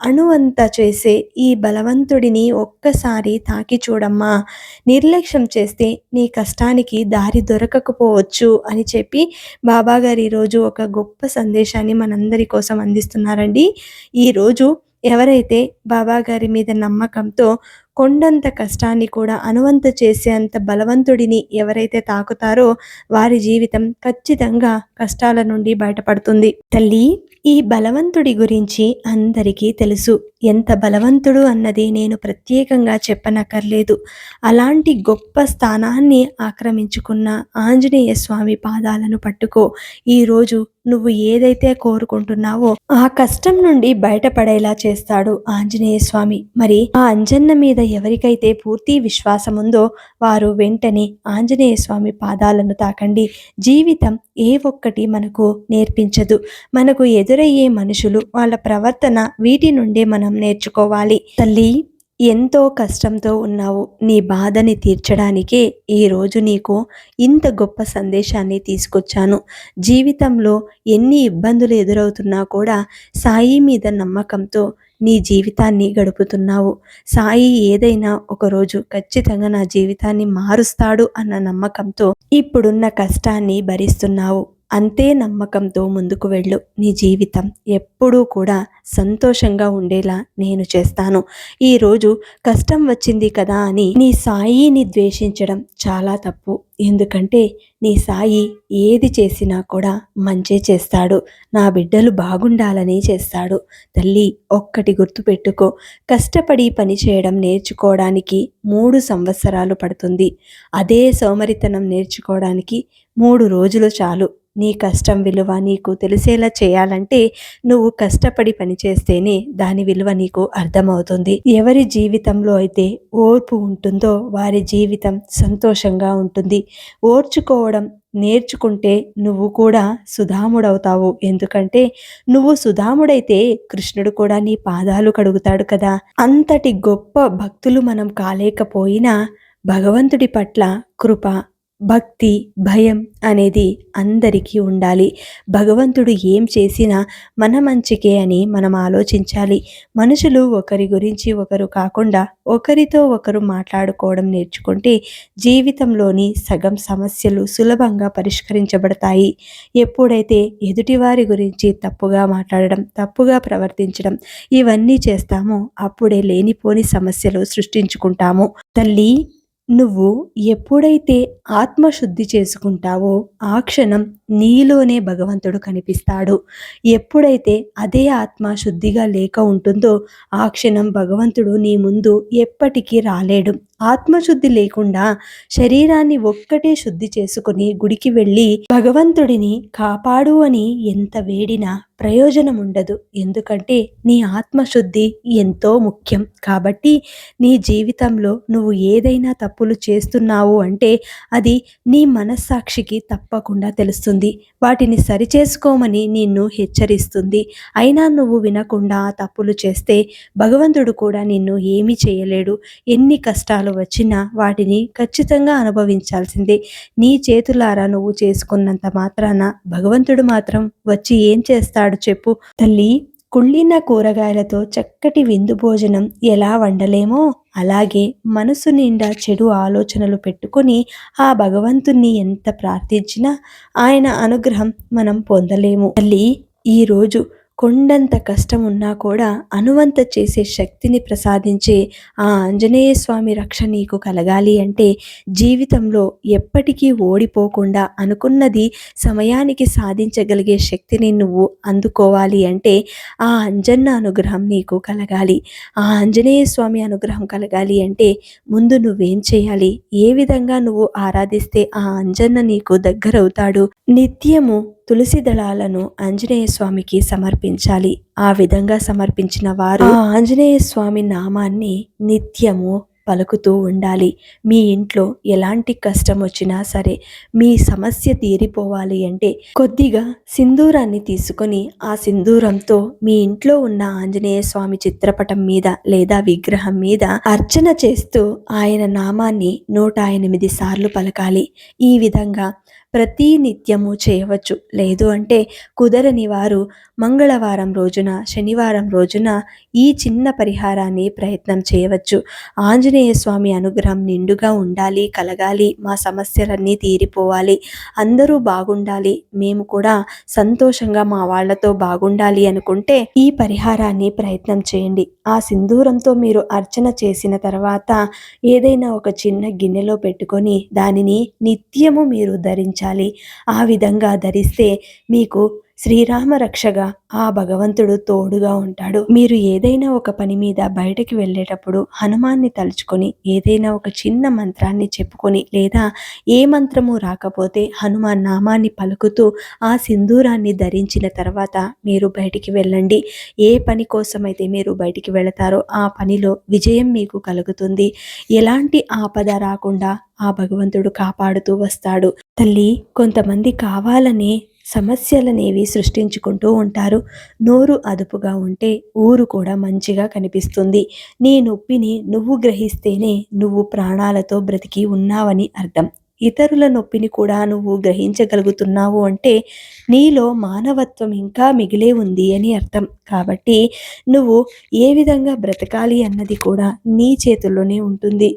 అణువంత చేసే ఈ బలవంతుడిని ఒక్కసారి తాకి చూడమ్మా. నిర్లక్ష్యం చేస్తే నీ కష్టానికి దారి దొరకకపోవచ్చు అని చెప్పి బాబాగారు ఈరోజు ఒక గొప్ప సందేశాన్ని మనందరి కోసం అందిస్తున్నారండి. ఈరోజు ఎవరైతే బాబాగారి మీద నమ్మకంతో కొండంత కష్టాన్ని కూడా అనువంత చేసేంత బలవంతుడిని ఎవరైతే తాకుతారో వారి జీవితం ఖచ్చితంగా కష్టాల నుండి బయటపడుతుంది. తల్లి ఈ బలవంతుడి గురించి అందరికీ తెలుసు. ఎంత బలవంతుడు అన్నది నేను ప్రత్యేకంగా చెప్పనక్కర్లేదు. అలాంటి గొప్ప స్థానాన్ని ఆక్రమించుకున్న ఆంజనేయ స్వామి పాదాలను పట్టుకో. ఈరోజు నువ్వు ఏదైతే కోరుకుంటున్నావో ఆ కష్టం నుండి బయటపడేలా చేస్తాడు ఆంజనేయ స్వామి. మరి ఆ అంజన్న మీద ఎవరికైతే పూర్తి విశ్వాసం ఉందో వారు వెంటనే ఆంజనేయ స్వామి పాదాలను తాకండి. జీవితం ఏ ఒక్కటి మనకు నేర్పించదు. మనకు ఎదురయ్యే మనుషులు వాళ్ళ ప్రవర్తన వీటి నుండే మనం నేర్చుకోవాలి. తల్లి ఎంతో కష్టంతో ఉన్నావు. నీ బాధని తీర్చడానికే ఈరోజు నీకు ఇంత గొప్ప సందేశాన్ని తీసుకొచ్చాను. జీవితంలో ఎన్ని ఇబ్బందులు ఎదురవుతున్నా కూడా సాయి మీద నమ్మకంతో నీ జీవితాన్ని గడుపుతున్నావు. సాయి ఏదైనా ఒకరోజు ఖచ్చితంగా నా జీవితాన్ని మారుస్తాడు అన్న నమ్మకంతో ఇప్పుడున్న కష్టాన్ని భరిస్తున్నావు. అంతే నమ్మకంతో ముందుకు వెళ్ళు. నీ జీవితం ఎప్పుడూ కూడా సంతోషంగా ఉండేలా నేను చేస్తాను. ఈరోజు కష్టం వచ్చింది కదా అని నీ సాయిని ద్వేషించడం చాలా తప్పు. ఎందుకంటే నీ సాయి ఏది చేసినా కూడా మంచే చేస్తాడు. నా బిడ్డలు బాగుండాలని చేస్తాడు. తల్లి ఒక్కటి గుర్తుపెట్టుకో కష్టపడి పని చేయడం నేర్చుకోవడానికి మూడు సంవత్సరాలు పడుతుంది. అదే సోమరితనం నేర్చుకోవడానికి మూడు రోజులు చాలు. నీ కష్టం విలువ నీకు తెలిసేలా చేయాలంటే నువ్వు కష్టపడి పనిచేస్తేనే దాని విలువ నీకు అర్థమవుతుంది. ఎవరి జీవితంలో అయితే ఓర్పు ఉంటుందో వారి జీవితం సంతోషంగా ఉంటుంది. ఓర్చుకోవడం నేర్చుకుంటే నువ్వు కూడా సుధాముడవుతావు. ఎందుకంటే నువ్వు సుధాముడైతే కృష్ణుడు కూడా నీ పాదాలు కడుగుతాడు కదా. అంతటి గొప్ప భక్తులు మనం కాలేకపోయినా భగవంతుడి పట్ల కృప భక్తి భయం అనేది అందరికీ ఉండాలి. భగవంతుడు ఏం చేసినా మన మంచికే అని మనం ఆలోచించాలి. మనుషులు ఒకరి గురించి ఒకరు కాకుండా ఒకరితో ఒకరు మాట్లాడుకోవడం నేర్చుకుంటే జీవితంలోని సగం సమస్యలు సులభంగా పరిష్కరించబడతాయి. ఎప్పుడైతే ఎదుటివారి గురించి తప్పుగా మాట్లాడడం తప్పుగా ప్రవర్తించడం ఇవన్నీ చేస్తామో అప్పుడే లేనిపోని సమస్యలు సృష్టించుకుంటాము. తల్లి నువ్వు ఎప్పుడైతే ఆత్మశుద్ధి చేసుకుంటావో ఆ క్షణం నీలోనే భగవంతుడు కనిపిస్తాడు. ఎప్పుడైతే అదే ఆత్మ శుద్ధిగా లేక ఉంటుందో ఆ క్షణం భగవంతుడు నీ ముందు ఎప్పటికీ రాలేడు. ఆత్మశుద్ధి లేకుండా శరీరాన్ని ఒక్కటే శుద్ధి చేసుకుని గుడికి వెళ్ళి భగవంతుడిని కాపాడు అని ఎంత వేడినా ప్రయోజనం ఉండదు ఎందుకంటే నీ ఆత్మశుద్ధి ఎంతో ముఖ్యం. కాబట్టి నీ జీవితంలో నువ్వు ఏదైనా తప్పులు చేస్తున్నావు అంటే అది నీ మనస్సాక్షికి తప్పకుండా తెలుస్తుంది. వాటిని సరిచేసుకోమని నిన్ను హెచ్చరిస్తుంది. అయినా నువ్వు వినకుండా తప్పులు చేస్తే భగవంతుడు కూడా నిన్ను ఏమీ చేయలేడు. ఎన్ని కష్టాలు వచ్చినా వాటిని ఖచ్చితంగా అనుభవించాల్సిందే. నీ చేతులారా నువ్వు చేసుకున్నంత మాత్రాన భగవంతుడు మాత్రం వచ్చి ఏం చేస్తాడు చెప్పు. తల్లి కుళ్ళిన కూరగాయలతో చక్కటి విందు భోజనం ఎలా వండలేమో అలాగే మనసు నిండా చెడు ఆలోచనలు పెట్టుకొని ఆ భగవంతుణ్ణి ఎంత ప్రార్థించినా ఆయన అనుగ్రహం మనం పొందలేము. తల్లి ఈరోజు కొండంత కష్టం ఉన్నా కూడా అనువంత చేసే శక్తిని ప్రసాదించే ఆ ఆంజనేయ స్వామి రక్ష నీకు కలగాలి అంటే జీవితంలో ఎప్పటికీ ఓడిపోకుండా అనుకున్నది సమయానికి సాధించగలిగే శక్తిని నువ్వు అందుకోవాలి అంటే ఆ అంజన్న అనుగ్రహం నీకు కలగాలి. ఆ ఆంజనేయ స్వామి అనుగ్రహం కలగాలి అంటే ముందు నువ్వేం చేయాలి? ఏ విధంగా నువ్వు ఆరాధిస్తే ఆ అంజన్న నీకు దగ్గరవుతాడు? నిత్యము తులసి దళాలను ఆంజనేయ స్వామికి సమర్పించాలి. ఆ విధంగా సమర్పించిన వారు ఆంజనేయ స్వామి నామాన్ని నిత్యము పలుకుతూ ఉండాలి. మీ ఇంట్లో ఎలాంటి కష్టం వచ్చినా సరే మీ సమస్య తీరిపోవాలి అంటే కొద్దిగా సింధూరాన్ని తీసుకొని ఆ సింధూరంతో మీ ఇంట్లో ఉన్న ఆంజనేయ స్వామి చిత్రపటం మీద లేదా విగ్రహం మీద అర్చన చేస్తూ ఆయన నామాన్ని నూట ఎనిమిది సార్లు పలకాలి. ఈ విధంగా ప్రతి నిత్యము చేయవచ్చు. లేదు అంటే కుదరని వారు మంగళవారం రోజున శనివారం రోజున ఈ చిన్న పరిహారాన్ని ప్రయత్నం చేయవచ్చు. ఆంజనేయ స్వామి అనుగ్రహం నిండుగా ఉండాలి కలగాలి మా సమస్యలన్నీ తీరిపోవాలి అందరూ బాగుండాలి మేము కూడా సంతోషంగా మా వాళ్ళతో బాగుండాలి అనుకుంటే ఈ పరిహారాన్ని ప్రయత్నం చేయండి. ఆ సింధూరంతో మీరు అర్చన చేసిన తర్వాత ఏదైనా ఒక చిన్న గిన్నెలో పెట్టుకొని దానిని నిత్యము మీరు ధరించాలి ఆ విధంగా ధరిస్తే మీకు శ్రీరామ రక్షగా ఆ భగవంతుడు తోడుగా ఉంటాడు. మీరు ఏదైనా ఒక పని మీద బయటకి వెళ్ళేటప్పుడు హనుమాన్ని తలుచుకొని ఏదైనా ఒక చిన్న మంత్రాన్ని చెప్పుకొని లేదా ఏ మంత్రము రాకపోతే హనుమాన్ నామాన్ని పలుకుతూ ఆ సింధూరాన్ని ధరించిన తర్వాత మీరు బయటికి వెళ్ళండి. ఏ పని కోసమైతే మీరు బయటికి వెళతారో ఆ పనిలో విజయం మీకు కలుగుతుంది. ఎలాంటి ఆపద రాకుండా ఆ భగవంతుడు కాపాడుతూ వస్తాడు. తల్లి కొంతమంది కావాలని సమస్యలనేవి సృష్టించుకుంటూ ఉంటారు. నోరు అదుపుగా ఉంటే ఊరు కూడా మంచిగా కనిపిస్తుంది. నీ నొప్పిని నువ్వు గ్రహిస్తేనే నువ్వు ప్రాణాలతో బ్రతికి ఉన్నావని అర్థం. ఇతరుల నొప్పిని కూడా నువ్వు గ్రహించగలుగుతున్నావు అంటే నీలో మానవత్వం ఇంకా మిగిలే ఉంది అని అర్థం. కాబట్టి నువ్వు ఏ విధంగా బ్రతకాలి అన్నది కూడా నీ చేతుల్లోనే ఉంటుంది.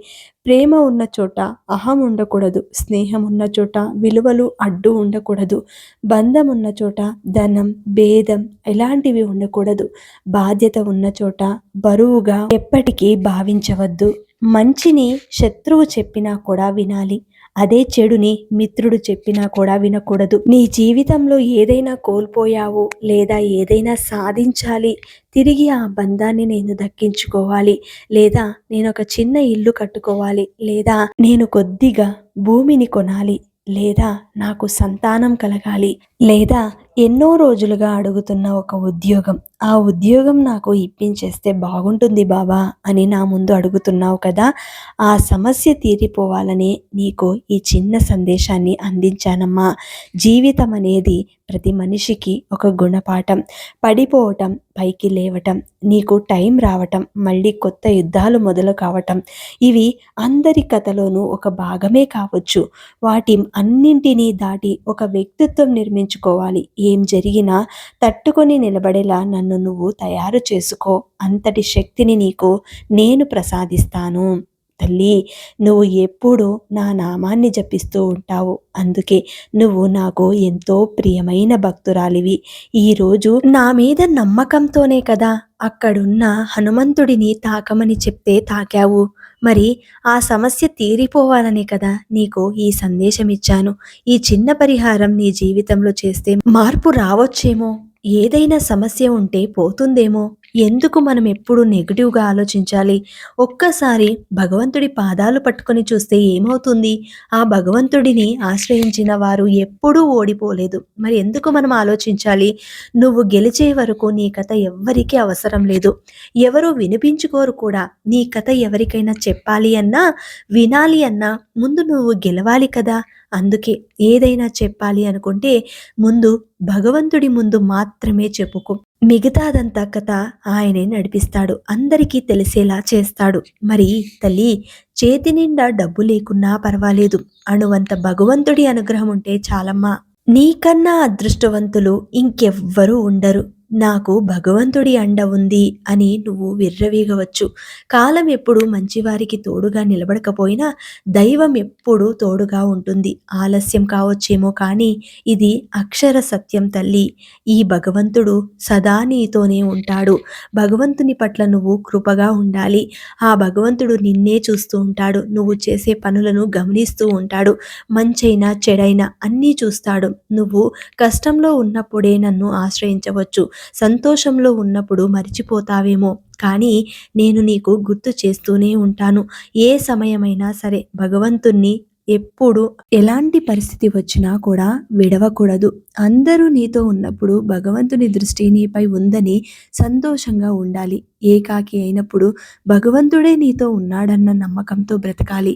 ప్రేమ ఉన్న చోట అహం ఉండకూడదు స్నేహం ఉన్న చోట విలువలు అడ్డు ఉండకూడదు బంధం ఉన్న చోట ధనం భేదం ఎలాంటివి ఉండకూడదు. బాధ్యత ఉన్న చోట బరువుగా ఎప్పటికీ భావించవద్దు. మంచిని శత్రువు చెప్పినా కూడా వినాలి. అదే చెడుని మిత్రుడు చెప్పినా కూడా వినకూడదు. నీ జీవితంలో ఏదైనా కోల్పోయావు లేదా ఏదైనా సాధించాలి తిరిగి ఆ బంధాన్ని నేను దక్కించుకోవాలి లేదా నేను ఒక చిన్న ఇల్లు కట్టుకోవాలి లేదా నేను కొద్దిగా భూమిని కొనాలి లేదా నాకు సంతానం కలగాలి లేదా ఎన్నో రోజులుగా అడుగుతున్న ఒక ఉద్యోగం. ఆ ఉద్యోగం నాకు ఇప్పించేస్తే బాగుంటుంది బాబా అని నా ముందు అడుగుతున్నావు కదా. ఆ సమస్య తీరిపోవాలని నీకు ఈ చిన్న సందేశాన్ని అందించానమ్మా. జీవితం అనేది ప్రతి మనిషికి ఒక గుణపాఠం. పడిపోవటం పైకి లేవటం నీకు టైం రావటం మళ్ళీ కొత్త యుద్ధాలు మొదలు కావటం ఇవి అందరి కథలోనూ ఒక భాగమే కావచ్చు. వాటి అన్నింటినీ దాటి ఒక వ్యక్తిత్వం నిర్మించుకోవాలి. ఏం జరిగినా తట్టుకొని నిలబడేలా నన్ను నువ్వు తయారు చేసుకో. అంతటి శక్తిని నీకు నేను ప్రసాదిస్తాను. తల్లి నువ్వు ఎప్పుడూ నా నామాన్ని జపిస్తూ ఉంటావు. అందుకే నువ్వు నాకు ఎంతో ప్రియమైన భక్తురాలివి. ఈరోజు నా మీద నమ్మకంతోనే కదా అక్కడున్న హనుమంతుడిని తాకమని చెప్తే తాకావు. మరి ఆ సమస్య తీరిపోవాలనే కదా నీకు ఈ సందేశం ఇచ్చాను ఈ చిన్న పరిహారం నీ జీవితంలో చేస్తే మార్పు రావచ్చేమో? ఏదైనా సమస్య ఉంటే పోతుందేమో? ఎందుకు మనం ఎప్పుడు నెగిటివ్గా ఆలోచించాలి? ఒక్కసారి భగవంతుడి పాదాలు పట్టుకొని చూస్తే ఏమవుతుంది? ఆ భగవంతుడిని ఆశ్రయించిన వారు ఎప్పుడూ ఓడిపోలేదు. మరి ఎందుకు మనం ఆలోచించాలి? నువ్వు గెలిచే వరకు నీ కథ ఎవ్వరికీ అవసరం లేదు. ఎవరు వినిపించుకోరు కూడా. నీ కథ ఎవరికైనా చెప్పాలి అన్నా వినాలి అన్నా ముందు నువ్వు గెలవాలి కదా. అందుకే ఏదైనా చెప్పాలి అనుకుంటే ముందు భగవంతుడి ముందు మాత్రమే చెప్పుకో. మిగతాదంతా కథ ఆయనే నడిపిస్తాడు. అందరికీ తెలిసేలా చేస్తాడు. మరి తల్లి చేతి నిండా డబ్బు లేకున్నా పర్వాలేదు. అణువంత భగవంతుడి అనుగ్రహం ఉంటే చాలమ్మా. నీకన్నా అదృష్టవంతులు ఇంకెవ్వరూ ఉండరు. నాకు భగవంతుడి అండ ఉంది అని నువ్వు విర్రవీగవచ్చు. కాలం ఎప్పుడు మంచివారికి తోడుగా నిలబడకపోయినా దైవం ఎప్పుడూ తోడుగా ఉంటుంది. ఆలస్యం కావచ్చేమో కానీ ఇది అక్షర సత్యం తల్లి. ఈ భగవంతుడు సదా నీతోనే ఉంటాడు. భగవంతుని పట్ల నువ్వు కృపగా ఉండాలి. ఆ భగవంతుడు నిన్నే చూస్తూ ఉంటాడు. నువ్వు చేసే పనులను గమనిస్తూ ఉంటాడు. మంచైనా చెడైనా అన్నీ చూస్తాడు. నువ్వు కష్టంలో ఉన్నప్పుడే నన్ను ఆశ్రయించవచ్చు. సంతోషంలో ఉన్నప్పుడు మర్చిపోతావేమో. కానీ నేను నీకు గుర్తు చేస్తూనే ఉంటాను. ఏ సమయమైనా సరే భగవంతుణ్ణి ఎప్పుడు ఎలాంటి పరిస్థితి వచ్చినా కూడా విడవకూడదు. అందరూ నీతో ఉన్నప్పుడు భగవంతుని దృష్టి నీపై ఉందని సంతోషంగా ఉండాలి. ఏకాకి అయినప్పుడు భగవంతుడే నీతో ఉన్నాడన్న నమ్మకంతో బ్రతకాలి.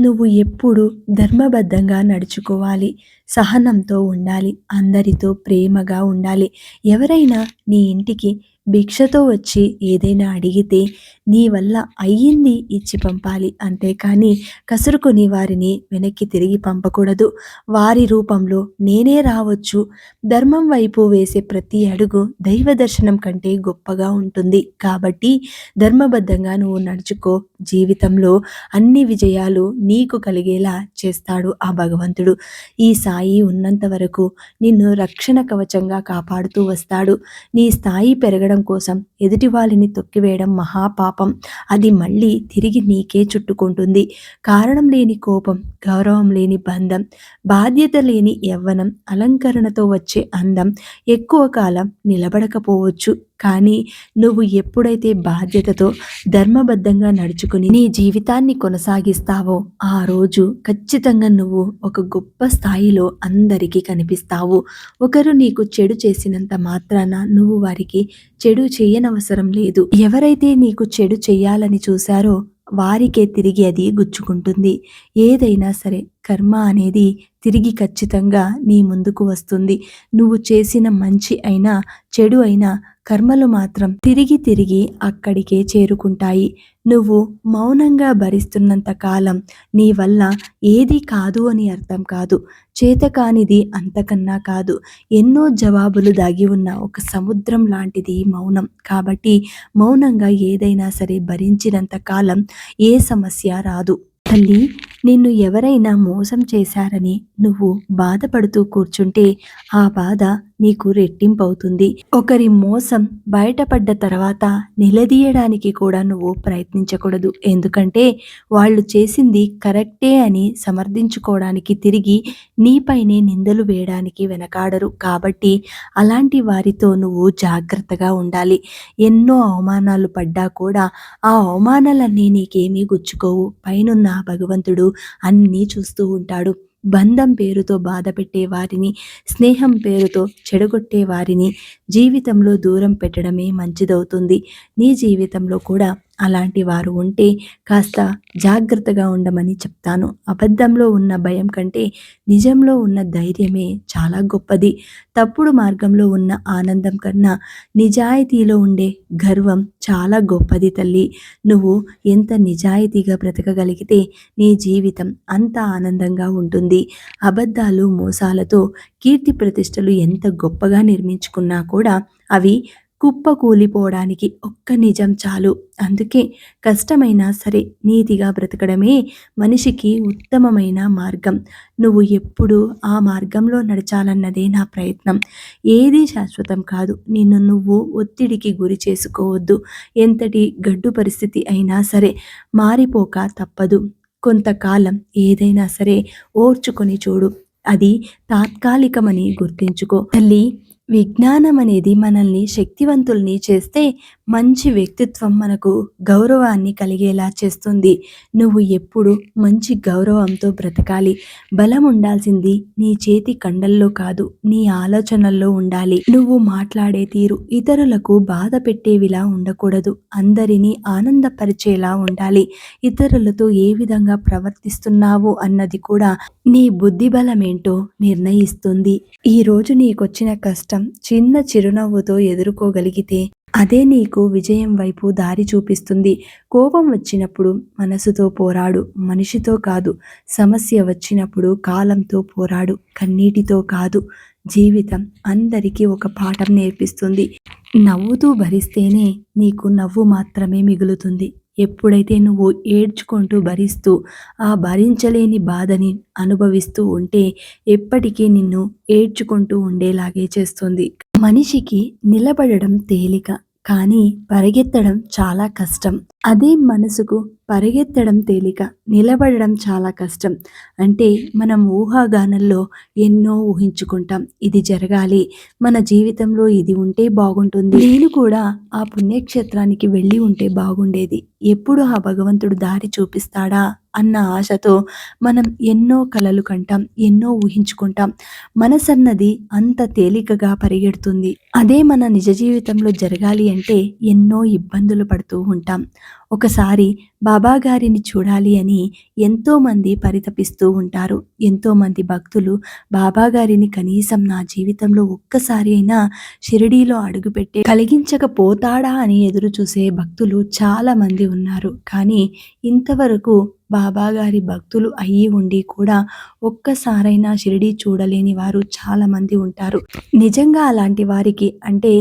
నువ్వు ఎప్పుడు ధర్మబద్ధంగా నడుచుకోవాలి సహనంతో ఉండాలి అందరితో ప్రేమగా ఉండాలి. ఎవరైనా నీ ఇంటికి భిక్షతో వచ్చి ఏదైనా అడిగితే నీ వల్ల అయ్యింది ఇచ్చి పంపాలి అంతేకాని కసురుకొని వారిని వెనక్కి తిరిగి పంపకూడదు. వారి రూపంలో నేనే రావచ్చు. ధర్మం వైపు వేసే ప్రతి అడుగు దైవ దర్శనం కంటే గొప్పగా ఉంటుంది. కాబట్టి ధర్మబద్ధంగా నువ్వు నడుచుకో. జీవితంలో అన్ని విజయాలు నీకు కలిగేలా చేస్తాడు ఆ భగవంతుడు. ఈ సాయి ఉన్నంత వరకు నిన్ను రక్షణ కవచంగా కాపాడుతూ వస్తాడు. నీ స్థాయి పెరగడం కోసం ఎదుటి వాళ్ళని తొక్కివేయడం మహాపాపం. అది మళ్ళీ తిరిగి నీకే చుట్టుకుంటుంది. కారణం లేని కోపం గౌరవం లేని బంధం బాధ్యత లేని యవ్వనం అలంకరణతో వచ్చే అందం ఎక్కువ కాలం నిలబడకపోవచ్చు. కానీ నువ్వు ఎప్పుడైతే బాధ్యతతో ధర్మబద్ధంగా నడుచుకుని నీ జీవితాన్ని కొనసాగిస్తావో ఆ రోజు ఖచ్చితంగా నువ్వు ఒక గొప్ప స్థాయిలో అందరికీ కనిపిస్తావు. ఒకరు నీకు చెడు చేసినంత మాత్రాన నువ్వు వారికి చెడు చేయన అవసరం లేదు. ఎవరైతే నీకు చెడు చేయాలని చూశారో వారికే తిరిగి అది గుచ్చుకుంటుంది. ఏదైనా సరే కర్మ అనేది తిరిగి ఖచ్చితంగా నీ ముందుకు వస్తుంది. నువ్వు చేసిన మంచి అయినా చెడు అయినా కర్మలు మాత్రం తిరిగి తిరిగి అక్కడికే చేరుకుంటాయి. నువ్వు మౌనంగా భరిస్తున్నంత కాలం నీ వల్ల ఏది కాదు అని అర్థం కాదు. చేతకానిది అంతకన్నా కాదు. ఎన్నో జవాబులు దాగి ఉన్న ఒక సముద్రం లాంటిది మౌనం. కాబట్టి మౌనంగా ఏదైనా సరే భరించినంత కాలం ఏ సమస్య రాదు. తల్లి నిన్ను ఎవరైనా మోసం చేశారని నువ్వు బాధపడుతూ కూర్చుంటే ఆ బాధ నీకు రెట్టింపవుతుంది. ఒకరి మోసం బయటపడ్డ తర్వాత నిలదీయడానికి కూడా నువ్వు ప్రయత్నించకూడదు. ఎందుకంటే వాళ్ళు చేసింది కరెక్టే అని సమర్థించుకోవడానికి తిరిగి నీపైనే నిందలు వేయడానికి వెనకాడరు. కాబట్టి అలాంటి వారితో నువ్వు జాగ్రత్తగా ఉండాలి. ఎన్నో అవమానాలు పడ్డా కూడా ఆ అవమానాలన్నీ నీకేమీ గుచ్చుకోవు. పైనున్న భగవంతుడు అన్నీ చూస్తూ ఉంటాడు. బంధం పేరుతో బాధ పెట్టే వారిని స్నేహం పేరుతో చెడగొట్టే వారిని జీవితంలో దూరం పెట్టడమే మంచిదవుతుంది. నీ జీవితంలో కూడా అలాంటి వారు ఉంటే కాస్త జాగ్రత్తగా ఉండమని చెప్తాను. అబద్ధంలో ఉన్న భయం కంటే నిజంలో ఉన్న ధైర్యమే చాలా గొప్పది. తప్పుడు మార్గంలో ఉన్న ఆనందం కన్నా నిజాయితీలో ఉండే గర్వం చాలా గొప్పది తల్లి. నువ్వు ఎంత నిజాయితీగా బ్రతకగలిగితే నీ జీవితం అంత ఆనందంగా ఉంటుంది. అబద్ధాలు మోసాలతో కీర్తి ప్రతిష్టలు ఎంత గొప్పగా నిర్మించుకున్నా కూడా అవి కుప్ప కూలిపోవడానికి ఒక్క నిజం చాలు. అందుకే కష్టమైనా సరే నీతిగా బ్రతకడమే మనిషికి ఉత్తమమైన మార్గం. నువ్వు ఎప్పుడు ఆ మార్గంలో నడచాలన్నదే నా ప్రయత్నం. ఏదీ శాశ్వతం కాదు. నిన్ను నువ్వు ఒత్తిడికి గురి చేసుకోవద్దు. ఎంతటి గడ్డు పరిస్థితి అయినా సరే మారిపోక తప్పదు. కొంతకాలం ఏదైనా సరే ఓర్చుకొని చూడు. అది తాత్కాలికమని గుర్తించుకో. తల్లి విజ్ఞానం అనేది మనల్ని శక్తివంతుల్ని చేస్తే మంచి వ్యక్తిత్వం మనకు గౌరవాన్ని కలిగేలా చేస్తుంది. నువ్వు ఎప్పుడు మంచి గౌరవంతో బ్రతకాలి. బలం ఉండాల్సింది నీ చేతి కండల్లో కాదు నీ ఆలోచనల్లో ఉండాలి. నువ్వు మాట్లాడే తీరు ఇతరులకు బాధ పెట్టేవిలా ఉండకూడదు. అందరినీ ఆనందపరిచేలా ఉండాలి. ఇతరులతో ఏ విధంగా ప్రవర్తిస్తున్నావు అన్నది కూడా నీ బుద్ధి బలమేంటో నిర్ణయిస్తుంది ఈరోజు నీకొచ్చిన కష్టం చిన్న చిరునవ్వుతో ఎదుర్కోగలిగితే అదే నీకు విజయం వైపు దారి చూపిస్తుంది. కోపం వచ్చినప్పుడు మనసుతో పోరాడు. మనిషితో కాదు. సమస్య వచ్చినప్పుడు కాలంతో పోరాడు. కన్నీటితో కాదు. జీవితం అందరికీ ఒక పాఠం నేర్పిస్తుంది. నవ్వుతూ భరిస్తేనే నీకు నవ్వు మాత్రమే మిగులుతుంది. ఎప్పుడైతే నువ్వు ఏడ్చుకుంటూ భరిస్తూ ఆ భరించలేని బాధని అనుభవిస్తూ ఉంటే ఎప్పటికీ నిన్ను ఏడ్చుకుంటూ ఉండేలాగే చేస్తుంది. మనిషికి నిలబడడం తేలిక. కానీ పరిగెత్తడం చాలా కష్టం. అదే మనసుకు పరిగెత్తడం తేలిక నిలబడడం చాలా కష్టం. అంటే మనం ఊహాగానంలో ఎన్నో ఊహించుకుంటాం ఇది జరగాలి మన జీవితంలో ఇది ఉంటే బాగుంటుంది. నేను కూడా ఆ పుణ్యక్షేత్రానికి వెళ్ళి ఉంటే బాగుండేది. ఎప్పుడు ఆ భగవంతుడు దారి చూపిస్తాడా? అన్న ఆశతో మనం ఎన్నో కలలు కంటాం ఎన్నో ఊహించుకుంటాం. మనసన్నది అంత తేలికగా పరిగెడుతుంది. అదే మన నిజ జీవితంలో జరగాలి అంటే ఎన్నో ఇబ్బందులు పడుతూ ఉంటాం. ఒకసారి బాబాగారిని చూడాలి అని ఎంతోమంది పరితపిస్తూ ఉంటారు. ఎంతోమంది భక్తులు బాబాగారిని కనీసం నా జీవితంలో ఒక్కసారి అయినా షిరిడీలో అడుగుపెట్టే కలిగించకపోతాడా అని ఎదురు చూసే భక్తులు చాలామంది ఉన్నారు. కానీ ఇంతవరకు బాబాగారి భక్తులు అయ్యి ఉండి కూడా ఒక్కసారైనా షిరిడీ చూడలేని వారు చాలామంది ఉంటారు. నిజంగా అలాంటి వారికి అంటే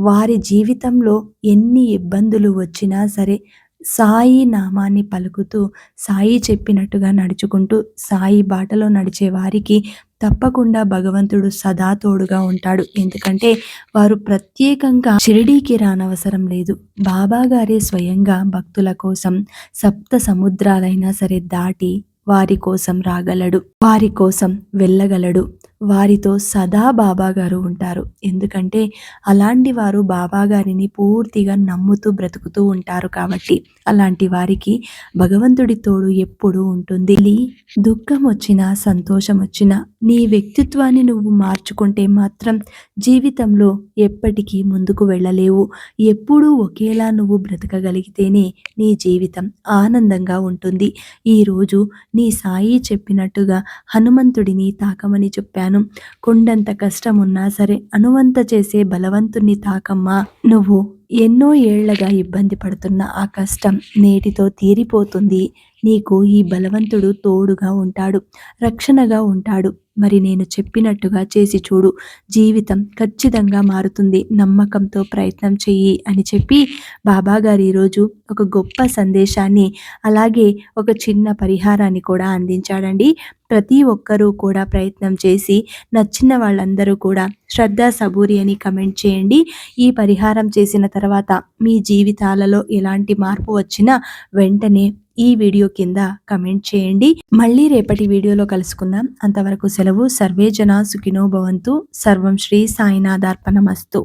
వారి జీవితంలో ఎన్ని ఇబ్బందులు వచ్చినా సరే సాయి నామాన్ని పలుకుతూ సాయి చెప్పినట్టుగా నడుచుకుంటూ సాయి బాటలో నడిచే వారికి తప్పకుండా భగవంతుడు సదా తోడుగా ఉంటాడు. ఎందుకంటే వారు ప్రత్యేకంగా షిరిడీకి రానవసరం లేదు. బాబా గారే స్వయంగా భక్తుల కోసం సప్త సముద్రాలైనా సరే దాటి వారి కోసం రాగలడు వారి కోసం వెళ్ళగలడు. వారితో సదా బాబాగారు ఉంటారు. ఎందుకంటే అలాంటి వారు బాబాగారిని పూర్తిగా నమ్ముతూ బ్రతుకుతూ ఉంటారు కాబట్టి. అలాంటి వారికి భగవంతుడి తోడు ఎప్పుడూ ఉంటుంది. దుఃఖం వచ్చినా సంతోషం వచ్చినా నీ వ్యక్తిత్వాన్ని నువ్వు మార్చుకుంటే మాత్రం జీవితంలో ఎప్పటికీ ముందుకు వెళ్ళలేవు. ఎప్పుడూ ఒకేలా నువ్వు బ్రతకగలిగితేనే నీ జీవితం ఆనందంగా ఉంటుంది. ఈరోజు నీ సాయి చెప్పినట్టుగా హనుమంతుడిని తాకమని చెప్పాను కొండంత కష్టం ఉన్నా సరే అనువంత చేసే బలవంతుణ్ణి తాకమ్మా. నువ్వు ఎన్నో ఏళ్ళగా ఇబ్బంది పడుతున్న ఆ కష్టం నేటితో తీరిపోతుంది. నీకు ఈ బలవంతుడు తోడుగా ఉంటాడు రక్షణగా ఉంటాడు. మరి నేను చెప్పినట్టుగా చేసి చూడు. జీవితం ఖచ్చితంగా మారుతుంది. నమ్మకంతో ప్రయత్నం చెయ్యి అని చెప్పి బాబాగారు ఈరోజు ఒక గొప్ప సందేశాన్ని అలాగే ఒక చిన్న పరిహారాన్ని కూడా అందించాడండి. ప్రతి ఒక్కరూ కూడా ప్రయత్నం చేసి నచ్చిన వాళ్ళందరూ కూడా శ్రద్ధ సబూరి అని కమెంట్ చేయండి. ఈ పరిహారం చేసిన తర్వాత మీ జీవితాలలో ఎలాంటి మార్పు వచ్చినా వెంటనే ఈ వీడియో కింద కమెంట్ చేయండి. మళ్ళీ రేపటి వీడియోలో కలుసుకుందాం. అంతవరకు సెలవు. సర్వే జన సుఖినో భవంతు. సర్వం శ్రీ సాయినాథార్పణమస్తు.